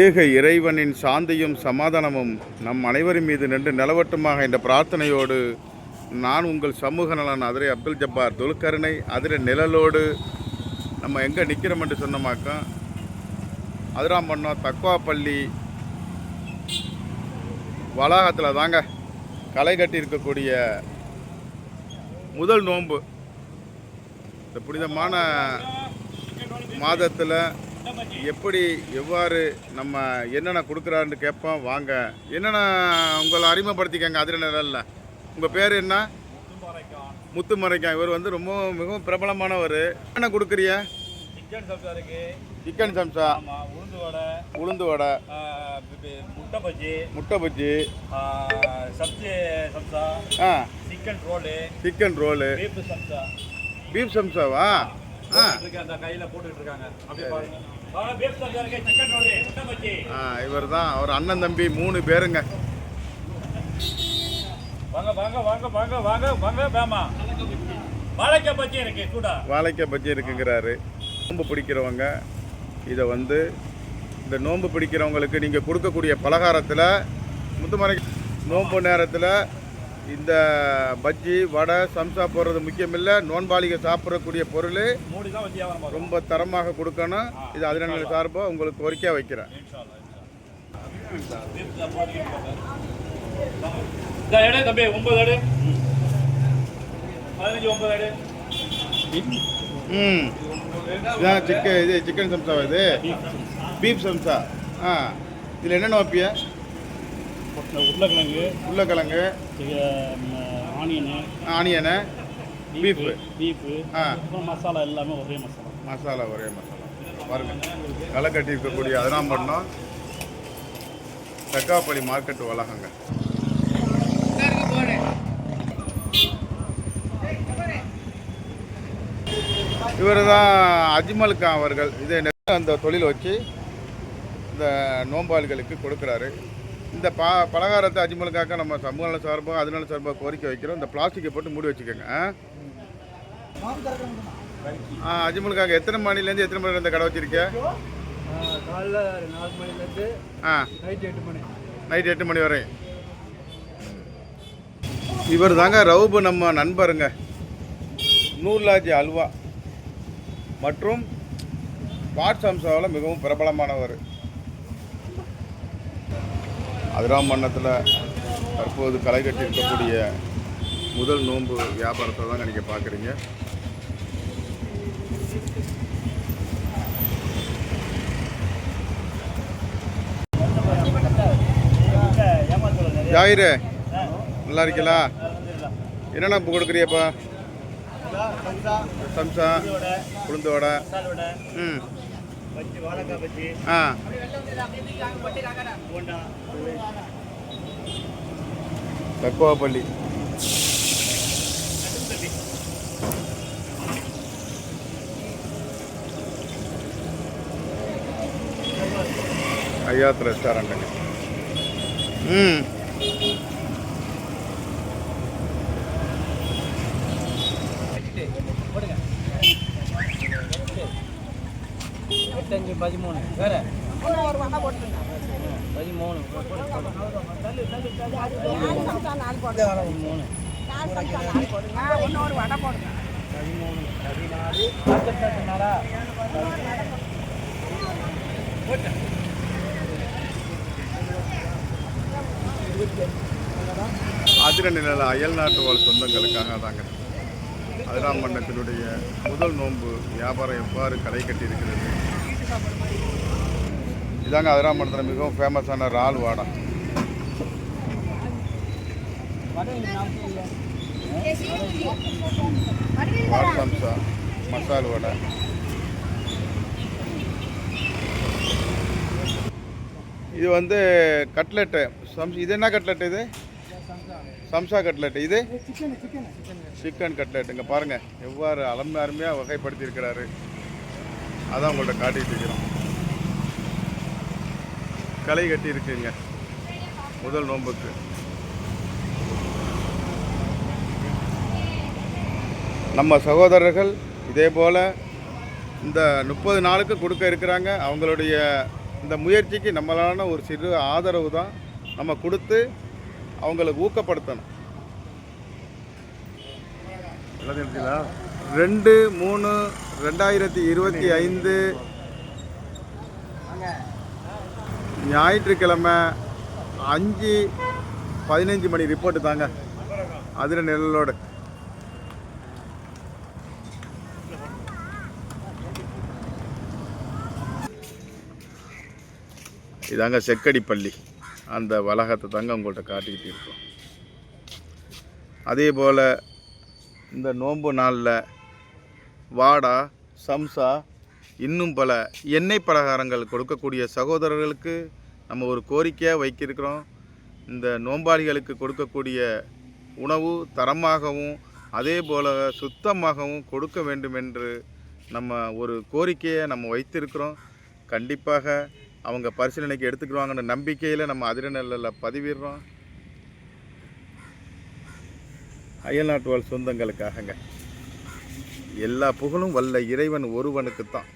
ஏக இறைவனின் சாந்தியும் சமாதானமும் நம் அனைவரின் மீது நின்று நிலவட்டுமாக என்ற பிரார்த்தனையோடு நான் உங்கள் சமூக நலன் அதிரை அப்துல் ஜப்பார் துல்கருணை அதிர நிழலோடு நம்ம எங்கே நிற்கிறோம் என்று சொன்னோமாக்கா? அதிராம்பண்ணம் தக்குவாப்பள்ளி வளாகத்தில் தாங்க களை கட்டி இருக்கக்கூடிய முதல் நோன்பு. இந்த புனிதமான மாதத்தில் எப்படி எவ்வாறு நம்ம என்னென்ன கொடுக்குறாருன்னு கேட்போம். வாங்க. என்னென்ன உங்களை அறிமுகப்படுத்திக்கங்க அதிர நிழல்ல உங்கள் பேர் என்ன? முத்துமறைக்கான் இவர் வந்து ரொம்ப மிகவும் பிரபலமானவர். என்ன கொடுக்குறிய சிக்கன் சப்ஸா இருக்கு. சிக்கன் சம்சா. உளுந்து வடை. உளுந்து வடை. முட்டை பஜ்ஜி. முட்டை பஜ்ஜி. சப்ஜி சப்ஸா ஆ. Chicken roll. Chicken roll. Beef sabja beef சம்சாவா? ஆ. கையில போட்டுட்டு இருக்காங்க. அப்படியே பாருங்க. இவர் தான் அவர் அண்ணன் தம்பி மூணு பேருங்க. வாங்க வாங்க வாங்க வாங்க வாங்க வாங்க வேமா. வாழைக்காய் பஜ்ஜி இருக்கு வாழைக்காய் பஜ்ஜி இருக்குங்கிறாரு. நோன்பு பிடிக்கிறவங்க இதை வந்து இந்த நோன்பு பிடிக்கிறவங்களுக்கு நீங்கள் கொடுக்கக்கூடிய பலகாரத்தில் முத்துமறை நோன்பு நேரத்தில் இந்த பஜ்ஜி வடை சம்சா போடுறது முக்கியமில்லை. நோன்பாளிக சாப்பிடக்கூடிய பொருள் ரொம்ப தரமாக கொடுக்கணும். இது அதிரநிலை சார்பாக உங்களுக்கு கோரிக்கையாக வைக்கிறேன். தம்பி ஒன்பது பதினஞ்சு ஒன்பது ம். இதான் சிக்கன் இது சிக்கன் சம்சா இது? பீஃப் சம்சா. ஆ. இதில் என்னென்ன வைப்பிய உருளைக்கிழங்கு உருளைக்கிழங்கு ஆனியனு ஆனியனு பீஃபு பீஃபு ஆ. மசாலா எல்லாமே ஒரே மசாலா. மசாலா ஒரே மசாலா. பாருங்க. களை கட்டி இருக்கக்கூடிய அதெல்லாம் பண்ணோம் தக்காப்பள்ளி மார்க்கெட் வளாகங்க. இவர் தான் அஜ்மல் கான் அவர்கள். இதை அந்த தொழில் வச்சு இந்த நோம்பாளிகளுக்கு கொடுக்குறாரு. இந்த பா பலகாரத்தை அஜிமலுக்காக நம்ம சமூக நல சார்பாக அதனால சார்பாக கோரிக்கை வைக்கிறோம். இந்த பிளாஸ்டிக்கை போட்டு மூடி வச்சுக்கோங்க. ஆ? அஜிமலுக்காக எத்தனை மணிலேருந்து எத்தனை மணிலேருந்து இந்த கடை வச்சிருக்க? காலைல நாலு மணிலேருந்து ஆ. நைட் எட்டு மணி நைட் எட்டு மணி வரை. இவர் தாங்க ரவுபு நம்ம நண்பருங்க. நூர்லாஜி அல்வா. மற்றும் வாட்ஸ்அம்சாவில் மிகவும் பிரபலமானவர். அதிராம் மன்னத்தில் தற்போது களை கட்டி இருக்கக்கூடிய முதல் நோன்பு வியாபாரத்தை தாங்க நீங்கள் பார்க்குறீங்க. ஜாயிரு நல்லா இருக்கீங்களா? என்னென்ன இப்போ கொடுக்குறியப்பா சம்சா. உளுந்து வடை மசால் வடை ம். ஆ. தக்குவாப்பள்ளி. ஐயாத் ரெஸ்டாரண்ட்டுங்க. ம். எட்டஞ்சு பதிமூணு. வேற? பதிமூணு. பதிமூணு பதிமூணு பதினாலு நாற்பத்தெட்டு நாளா அதிர அயல் நாட்டு வாழ் சொந்தங்களுக்காக தாங்க. அதிராம் முதல் நோன்பு வியாபாரம் எவ்வாறு களை கட்டியிருக்கிறது? இதாங்க அதிராம் மன்னத்தில் மிகவும் ஃபேமஸான இறால் வாடை. வாட் சம்சா மசால் வடை. இது வந்து கட்லெட்டு. சம்ஸ் இது என்ன கட்லெட் இது? சம்சா கட்லெட் இது? சிக்கன் கட்லெட் இங்கே பாருங்கள் எவ்வாறு அலம்பு அருமையாக வகைப்படுத்தி இருக்கிறாரு அதான் உங்கள்கிட்ட காட்டிட்டு இருக்கிறோம். களை கட்டி இருக்குங்க முதல் நோன்புக்கு. நம்ம சகோதரர்கள் இதே போல் இந்த முப்பது நாளுக்கு கொடுக்க இருக்கிறாங்க. அவங்களுடைய இந்த முயற்சிக்கு நம்மளான ஒரு சிறு ஆதரவு தான் நம்ம கொடுத்து அவங்களுக்கு ஊக்கப்படுத்தணும். ரெண்டு மூணு ரெண்டாயிரத்தி இருபத்தி ஐந்து ஞாயிற்றுக்கிழமை அஞ்சு பதினஞ்சு மணி ரிப்போர்ட்டு தாங்க. அதில் நிழலோடு. இதாங்க செக்கடி பள்ளி அந்த வளாகத்தை தாங்க உங்கள்கிட்ட காட்டிக்கிட்டு இருக்கோம். அதே போல் இந்த நோன்பு நாளில் வாடா சம்சா இன்னும் பல எண்ணெய் பலகாரங்கள் கொடுக்கக்கூடிய சகோதரர்களுக்கு நம்ம ஒரு கோரிக்கையாக வைக்கிருக்கிறோம். இந்த நோம்பாளிகளுக்கு கொடுக்கக்கூடிய உணவு தரமாகவும் அதே போல் சுத்தமாகவும் கொடுக்க வேண்டும் என்று நம்ம ஒரு கோரிக்கையை நம்ம வைத்திருக்கிறோம். கண்டிப்பாக அவங்க பரிசீலனைக்கு எடுத்துக்கிடுவாங்கன்ற நம்பிக்கையில் நம்ம அதிரநெல்லில் பதிவிடுறோம். அயல்நாட்டு வாழ் சொந்தங்களுக்காகங்க. எல்லா புகழும் வல்ல இறைவன் ஒருவனுக்கு தான்